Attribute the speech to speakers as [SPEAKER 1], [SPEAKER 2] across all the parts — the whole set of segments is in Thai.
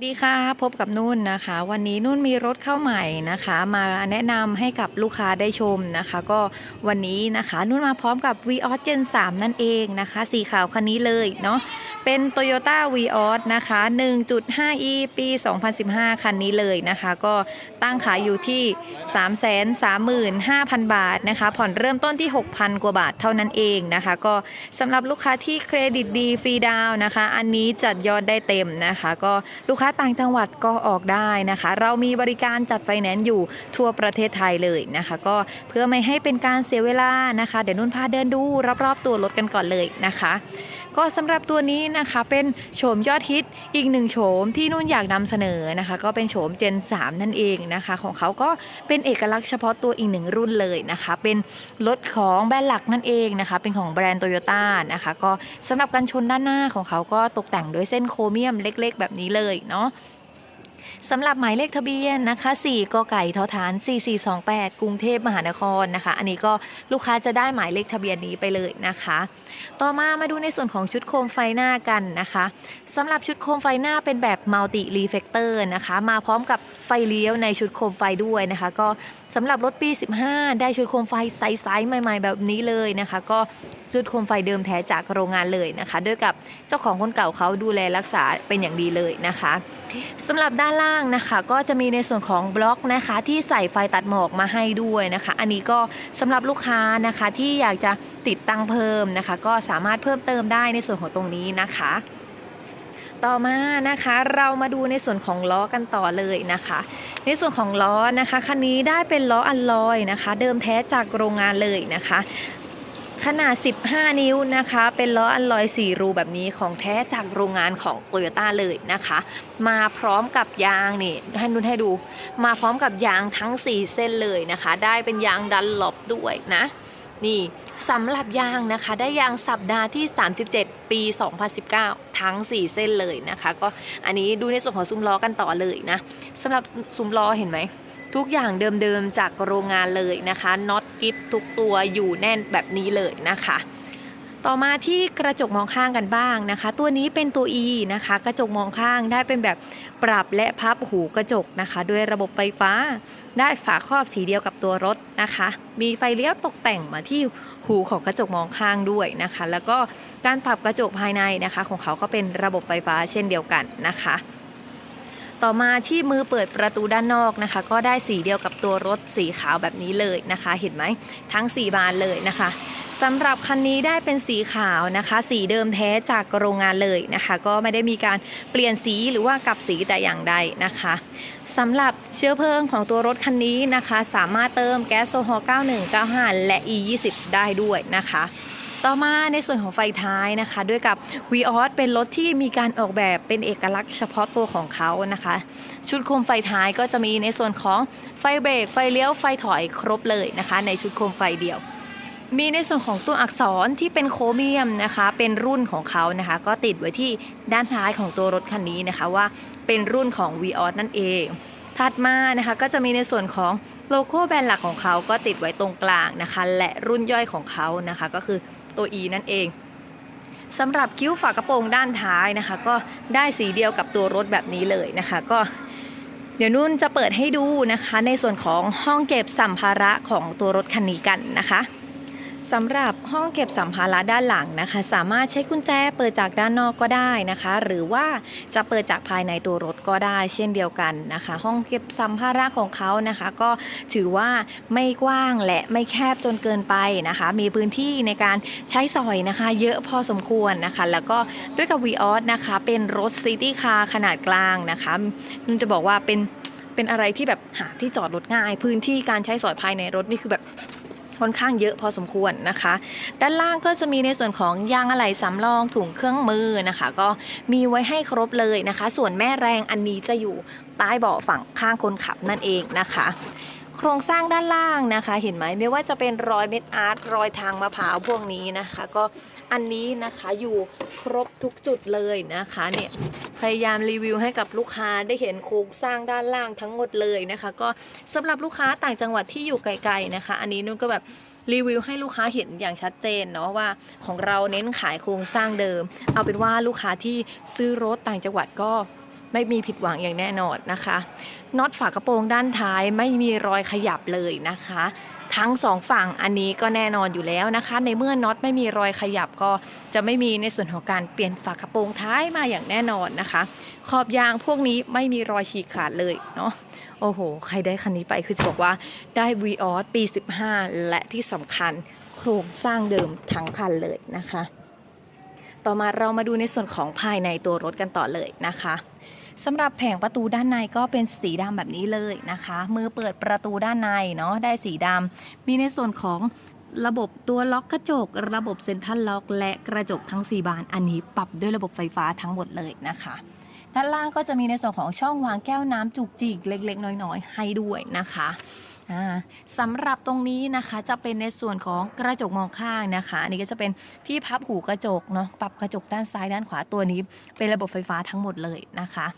[SPEAKER 1] ดีค่ะพบกับนุ่นนะคะ วันนี้นุ่นมีรถเข้าใหม่นะคะ มาแนะนำให้กับลูกค้าได้ชมนะคะ ก็วันนี้นะคะ นุ่นมาพร้อมกับ v ีออสเจน3นั่นเองนะคะ สีขาวคันนี้เลยเนาะ เป็น Toyota v ีออสนะคะ 1.5e ปี 2015 คันนี้เลยนะคะ ก็ตั้งขายอยู่ที่ 335,000 บาทนะคะ ผ่อนเริ่มต้นที่ 6,000 กว่าบาทเท่านั้นเองนะคะ ก็สำหรับลูกค้าที่เครดิตดีฟรีดาวนะคะ อันนี้จัดยอดได้เต็มนะคะ ก็ลูกค้าต่างจังหวัดก็ออกได้นะคะ เรามีบริการจัดไฟแนนซ์อยู่ทั่วประเทศไทยเลยนะคะ ก็เพื่อไม่ให้เป็นการเสียเวลานะคะ เดี๋ยวนุ่นพาเดินดูรอบๆตัวรถกันก่อนเลยนะคะ ก็สำหรับตัวนี้นะคะเป็นโฉมยอดฮิตอีกหนึ่งโฉมที่นุ่นอยากนำเสนอนะคะ ก็เป็นโฉม Gen 3 นั่นเองนะคะ ของเขาก็เป็นเอกลักษณ์เฉพาะตัวอีกหนึ่งรุ่นเลยนะคะ เป็นรถของแบรนด์หลักนั่นเองนะคะ เป็นของแบรนด์โตโยต้านะคะ ก็สำหรับกันชนด้านหน้าของเขาก็ตกแต่งด้วยเส้นโครเมียมเล็ก ๆ แบบนี้เลยเนาะ สำหรับหมายเลขทะเบียนนะคะ 4กไก่ทอฐาน 4428 กรุงเทพมหานครนะคะ อันนี้ก็ลูกค้าจะได้หมายเลขทะเบียนนี้ไปเลยนะคะ ต่อมามาดูในส่วนของชุดโคมไฟหน้ากันนะคะสำหรับชุดโคมไฟหน้าเป็นแบบมัลติรีเฟกเตอร์นะคะ มาพร้อมกับไฟเลี้ยวในชุดโคมไฟด้วยนะคะ ก็สำหรับรถปี 15 ได้ชุดโคมไฟไซส์ๆใหม่ๆ แบบนี้เลยนะคะ ก็ชุดโคมไฟเดิมแท้จากโรงงานเลยนะคะ ด้วยกับเจ้าของคนเก่าเขาดูแลรักษาเป็นอย่างดีเลยนะคะสำหรับด้านล่างนะคะ ก็จะมีในส่วนของบล็อกนะคะ ที่ใส่ไฟตัดหมอกมาให้ด้วยนะคะ อันนี้ก็สำหรับลูกค้านะคะที่อยากจะติดตั้งเพิ่มนะคะ ก็สามารถเพิ่มเติมได้ในส่วนของตรงนี้นะคะต่อมานะคะเรามาดูในส่วนของล้อกันต่อเลยนะคะ ในส่วนของล้อนะคะคันนี้ได้เป็นล้ออัลลอยนะคะ เดิมแท้จากโรงงานเลยนะคะ ขนาด 15 นิ้วนะคะ เป็นล้ออัลลอย4รูแบบนี้ของแท้จากโรงงานของ t o y ยต้าเลยนะคะ มาพร้อมกับยางนี่ให้นุ่นให้ดู มาพร้อมกับยางทั้ง 4 เส้นเลยนะคะ ได้เป็นยางดันหลบด้วยนะนี่สำหรับยางนะคะได้ยางสัปดาห์ที่ 37 ปี 2019 ทั้ง 4 เส้นเลยนะคะ ก็อันนี้ดูในส่วนของซุ้มล้อกันต่อเลยนะสำหรับซุ้มล้อเห็นไหม ทุกอย่างเดิมๆจากโรงงานเลยนะคะน็อตกิฟทุกตัวอยู่แน่นแบบนี้เลยนะคะ ต่อมาที่กระจกมองข้างกันบ้างนะคะ ตัวนี้เป็นตัว E นะคะ กระจกมองข้างได้เป็นแบบปรับและพับหูกระจกนะคะ ด้วยระบบไฟฟ้า ได้ฝาครอบสีเดียวกับตัวรถนะคะ มีไฟเลี้ยวตกแต่งมาที่หูของกระจกมองข้างด้วยนะคะ แล้วก็การปรับกระจกภายในนะคะ ของเขาก็เป็นระบบไฟฟ้าเช่นเดียวกันนะคะ ต่อมาที่มือเปิดประตูด้านนอกนะคะ ก็ได้สีเดียวกับตัวรถสีขาวแบบนี้เลยนะคะ เห็นไหมทั้ง 4 บานเลยนะคะสำหรับคันนี้ได้เป็นสีขาวนะคะ สีเดิมแท้จากโรงงานเลยนะคะ ก็ไม่ได้มีการเปลี่ยนสีหรือว่ากลับสีแต่อย่างใดนะคะสำหรับเชื้อเพลิงของตัวรถคันนี้นะคะ สามารถเติมแก๊สโซฮอล์9195 และ E20 ได้ด้วยนะคะ ต่อมาในส่วนของไฟท้ายนะคะ ด้วยกับ v ีออสเป็นรถที่มีการออกแบบเป็นเอกลักษณ์เฉพาะตัวของเขานะคะ ชุดโคมไฟท้ายก็จะมีในส่วนของไฟเบรกไฟเลี้ยวไฟถอยครบเลยนะคะ ในชุดโคมไฟเดียว มีในส่วนของตัวอักษรที่เป็นโครเมียมนะคะ เป็นรุ่นของเขานะคะ ก็ติดไว้ที่ด้านท้ายของตัวรถคันนี้นะคะว่าเป็นรุ่นของ v ีออสนั่นเอง ถัดมานะคะก็จะมีในส่วนของโลโก้แบรนด์หลักของเขาก็ติดไว้ตรงกลางนะคะ และรุ่นย่อยของเขานะคะก็คือ ตัว E นั่นเองสำหรับคิ้วฝากระโปรงด้านท้ายนะคะ ก็ได้สีเดียวกับตัวรถแบบนี้เลยนะคะก็เดี๋ยวนุ่นจะเปิดให้ดูนะคะ ในส่วนของห้องเก็บสัมภาระของตัวรถคันนี้กันนะคะ สำหรับห้องเก็บสัมภาระด้านหลังนะคะ สามารถใช้กุญแจเปิดจากด้านนอกก็ได้นะคะ หรือว่าจะเปิดจากภายในตัวรถก็ได้ เช่นเดียวกันนะคะ ห้องเก็บสัมภาระของเขานะคะ ก็ถือว่าไม่กว้างและไม่แคบจนเกินไปนะคะ มีพื้นที่ในการใช้สอยนะคะ เยอะพอสมควรนะคะ แล้วก็ด้วยกับ v ีออสนะคะเป็นรถซิตี้คาร์ขนาดกลางนะคะนุ่นจะบอกว่าเป็นเป็นอะไรที่แบบหาที่จอดรถง่าย พื้นที่การใช้สอยภายในรถนี่คือแบบ ค่อนข้างเยอะพอสมควรนะคะ ด้านล่างก็จะมีในส่วนของยางอะไหล่สำรองถุงเครื่องมือนะคะ ก็มีไว้ให้ครบเลยนะคะ ส่วนแม่แรงอันนี้จะอยู่ใต้เบาะฝั่งข้างคนขับนั่นเองนะคะโครงสร้างด้านล่างนะคะ เห็นไหมไม่ว่าจะเป็นรอยเม็ดอาร์ตรอยทางมะพร้าวพวกนี้นะคะ ก็อันนี้นะคะอยู่ครบทุกจุดเลยนะคะเนี่ย พยายามรีวิวให้กับลูกค้าได้เห็นโครงสร้างด้านล่างทั้งหมดเลยนะคะ ก็สำหรับลูกค้าต่างจังหวัดที่อยู่ไกลๆนะคะ อันนี้นุ่นก็แบบรีวิวให้ลูกค้าเห็นอย่างชัดเจนเนาะว่าของเราเน้นขายโครงสร้างเดิม เอาเป็นว่าลูกค้าที่ซื้อรถต่างจังหวัดก็ไม่มีผิดหวังอย่างแน่นอนนะคะน็อตฝากระโปรงด้านท้ายไม่มีรอยขยับเลยนะคะ ทั้งสองฝั่งอันนี้ก็แน่นอนอยู่แล้วนะคะ ในเมื่อน็อตไม่มีรอยขยับก็จะไม่มีในส่วนของการเปลี่ยนฝากระโปรงท้ายมาอย่างแน่นอนนะคะ ขอบยางพวกนี้ไม่มีรอยฉีกขาดเลยเนาะโอ้โห ใครได้คันนี้ไปคือจะบอกว่าได้ v ีออสปี 15 และที่สำคัญโครงสร้างเดิมทั้งคันเลยนะคะ ต่อมาเรามาดูในส่วนของภายในตัวรถกันต่อเลยนะคะ สำหรับแผงประตูด้านในก็เป็นสีดำแบบนี้เลยนะคะ มือเปิดประตูด้านในเนาะได้สีดำมีในส่วนของระบบตัวล็อกกระจก ระบบเซ็นทรัลล็อก และกระจกทั้ง 4 บาน อันนี้ปรับด้วยระบบไฟฟ้าทั้งหมดเลยนะคะ ด้านล่างก็จะมีในส่วนของช่องวางแก้วน้ำจุกจิกเล็ก ๆ น้อย ๆ ให้ด้วยนะคะ สำหรับตรงนี้นะคะจะเป็นในส่วนของกระจกมองข้างนะคะ อันนี้ก็จะเป็นที่พับหูกระจกเนาะปรับกระจกด้านซ้ายด้านขวาตัวนี้ เป็นระบบไฟฟ้าทั้งหมดเลยนะคะ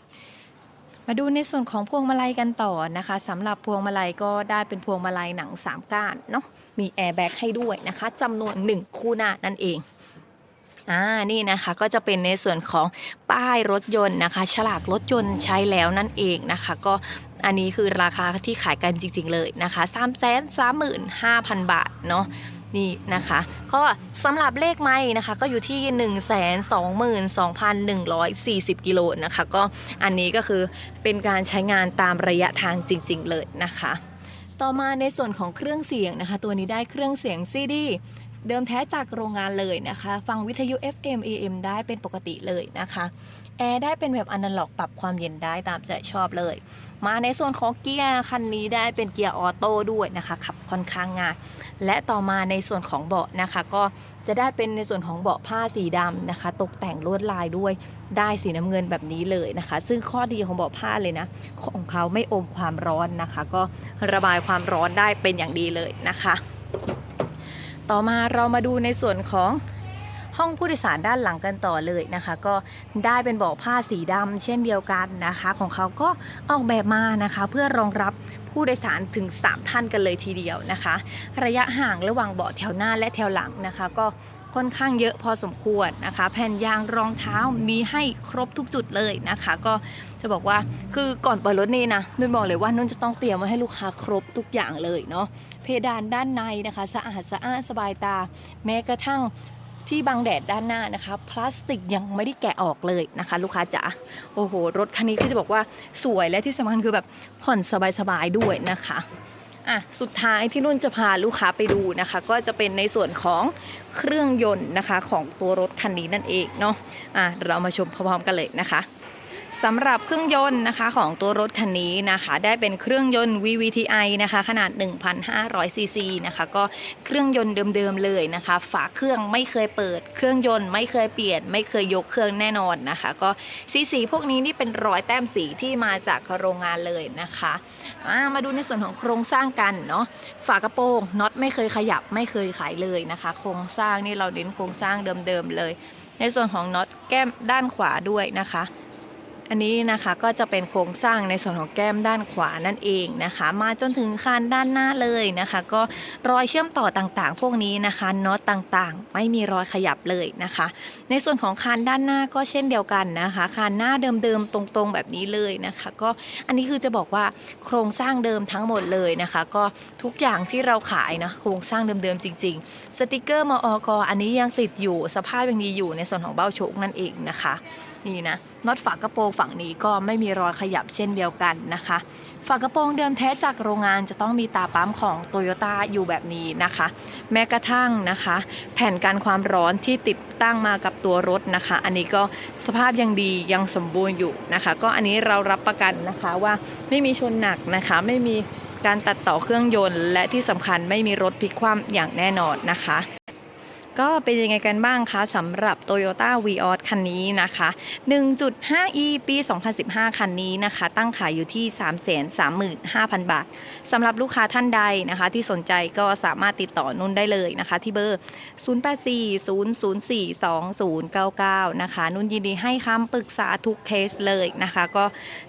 [SPEAKER 1] มาดูในส่วนของพวงมาลัยกันต่อนะคะสำหรับพวงมาลัยก็ได้เป็นพวงมาลัยหนัง 3 ก้านเนาะมีแอร์แบ็กให้ด้วยนะคะจำนวน 1 คู่หน้านั่นเอง อ่านี่นะคะก็จะเป็นในส่วนของป้ายรถยนต์นะคะ ฉลากรถยนต์ใช้แล้วนั่นเองนะคะ ก็อันนี้คือราคาที่ขายกันจริง ๆ เลยนะคะ3 3 5 0 0 0 บาทเนาะนี่นะคะ ก็สำหรับเลขไม่นะคะ ก็อยู่ที่ 1 2 2 1 4 0 กิโลนะคะ ก็อันนี้ก็คือเป็นการใช้งานตามระยะทางจริง ๆ เลยนะคะ ต่อมาในส่วนของเครื่องเสียงนะคะ ตัวนี้ได้เครื่องเสียง CD เดิมแท้จากโรงงานเลยนะคะ ฟังวิทยุ FM AM ได้เป็นปกติเลยนะคะ แอร์ได้เป็นแบบอนาล็อกปรับความเย็นได้ตามใจชอบเลย มาในส่วนของเกียร์คันนี้ได้เป็นเกียร์ออโต้ด้วยนะคะขับค่อนข้างง่าย และต่อมาในส่วนของเบาะนะคะ ก็จะได้เป็นในส่วนของเบาะผ้าสีดำนะคะ ตกแต่งลวดลายด้วยได้สีน้ำเงินแบบนี้เลยนะคะ ซึ่งข้อดีของเบาะผ้าเลยนะ ของเขาไม่อมความร้อนนะคะ ก็ระบายความร้อนได้เป็นอย่างดีเลยนะคะ ต่อมาเรามาดูในส่วนของห้องผู้โดยสารด้านหลังกันต่อเลยนะคะ ก็ได้เป็นเบาะผ้าสีดำเช่นเดียวกันนะคะ ของเขาก็ออกแบบมานะคะ เพื่อรองรับผู้โดยสารถึง 3 ท่านกันเลยทีเดียวนะคะ ระยะห่างระหว่างเบาะแถวหน้าและแถวหลังนะคะ ก็ ค่อนข้างเยอะพอสมควรนะคะ แผ่นยางรองเท้ามีให้ครบทุกจุดเลยนะคะ ก็จะบอกว่าคือก่อนปล่อยรถนี่นะนุ่นบอกเลยว่านุ่นจะต้องเตรียมมาให้ลูกค้าครบทุกอย่างเลยเนาะเพดานด้านในนะคะ สะอาดสะอ้านสบายตา แม้กระทั่งที่บังแดดด้านหน้านะคะ พลาสติกยังไม่ได้แกะออกเลยนะคะ ลูกค้าจ๋าโอ้โห รถคันนี้ที่จะบอกว่าสวยและที่สำคัญคือแบบผ่อนสบายๆด้วยนะคะ อะสุดท้ายที่นุ่นจะพาลูกค้าไปดูนะคะ ก็จะเป็นในส่วนของเครื่องยนต์นะคะของตัวรถคันนี้นั่นเองเนาะอะเรามาชมพร้อมๆกันเลยนะคะ สำหรับเครื่องยนต์นะคะของตัวรถคันนี้นะคะ ได้เป็นเครื่องยนต์ VVTi นะคะขนาด 1,500ซีซีนะคะก็เครื่องยนต์เดิมๆเลยนะคะ ฝาเครื่องไม่เคยเปิด เครื่องยนต์ไม่เคยเปลี่ยน ไม่เคยยกเครื่องแน่นอนนะคะ ก็สีสีพวกนี้นี่เป็นรอยแต้มสีที่มาจากโรงงานเลยนะคะามาดูในส่วนของโครงสร้างกันเนาะฝากระโปรงน็อตไม่เคยขยับไม่เคยขายเลยนะคะ โครงสร้างนี่เราเน้นโครงสร้างเดิมๆเลย ในส่วนของน็อตแก้มด้านขวาด้วยนะคะ อันนี้นะคะก็จะเป็นโครงสร้างในส่วนของแก้มด้านขวานั่นเองนะคะ มาจนถึงคานด้านหน้าเลยนะคะ ก็รอยเชื่อมต่อต่างๆ พวกนี้นะคะน็อตต่างๆ ไม่มีรอยขยับเลยนะคะ ในส่วนของคานด้านหน้าก็เช่นเดียวกันนะคะคานหน้าเดิมๆตรงๆแบบนี้เลยนะคะ ก็อันนี้คือจะบอกว่าโครงสร้างเดิมทั้งหมดเลยนะคะ ก็ทุกอย่างที่เราขายนะโครงสร้างเดิมๆจริง ๆ สติกเกอร์มอกอันนี้ยังติดอยู่สภาพยังดีอยู่ในส่วนของเบ้าโชคนั่นเองนะคะ นี่นะน็อตฝากระโปรงฝั่งนี้ก็ไม่มีรอยขยับเช่นเดียวกันนะคะ ฝากระโปรงเดิมแท้จากโรงงานจะต้องมีตาปั๊มของโตโยต้าอยู่แบบนี้นะคะ แม้กระทั่งนะคะ แผ่นกันความร้อนที่ติดตั้งมากับตัวรถนะคะ อันนี้ก็สภาพยังดียังสมบูรณ์อยู่นะคะ ก็อันนี้เรารับประกันนะคะว่าไม่มีชนหนักนะคะ ไม่มีการตัดต่อเครื่องยนต์ และที่สำคัญไม่มีรถพลิกคว่ำอย่างแน่นอนนะคะ ก็เป็นยังไงกันบ้างคะสำหรับ Toyota v ีออคันนี้นะคะ 1.5e ปี 2015 คันนี้นะคะ ตั้งขายอยู่ที่ 335,000 บาทสำหรับลูกค้าท่านใดนะคะ ที่สนใจก็สามารถติดต่อนุ่นได้เลยนะคะ ที่เบอร์ 0840042099 นะคะ นุ่นยินดีให้คำปรึกษาทุกเคสเลยนะคะ ก็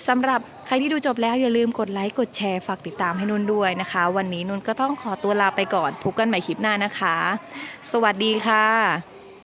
[SPEAKER 1] สำหรับใครที่ดูจบแล้วอย่าลืมกดไลค์กดแชร์ฝากติดตามให้นุ่นด้วยนะคะ วันนี้นุ่นก็ต้องขอตัวลาไปก่อนพบกันใหม่คลิปหน้านะคะ สวัสดีค่ะ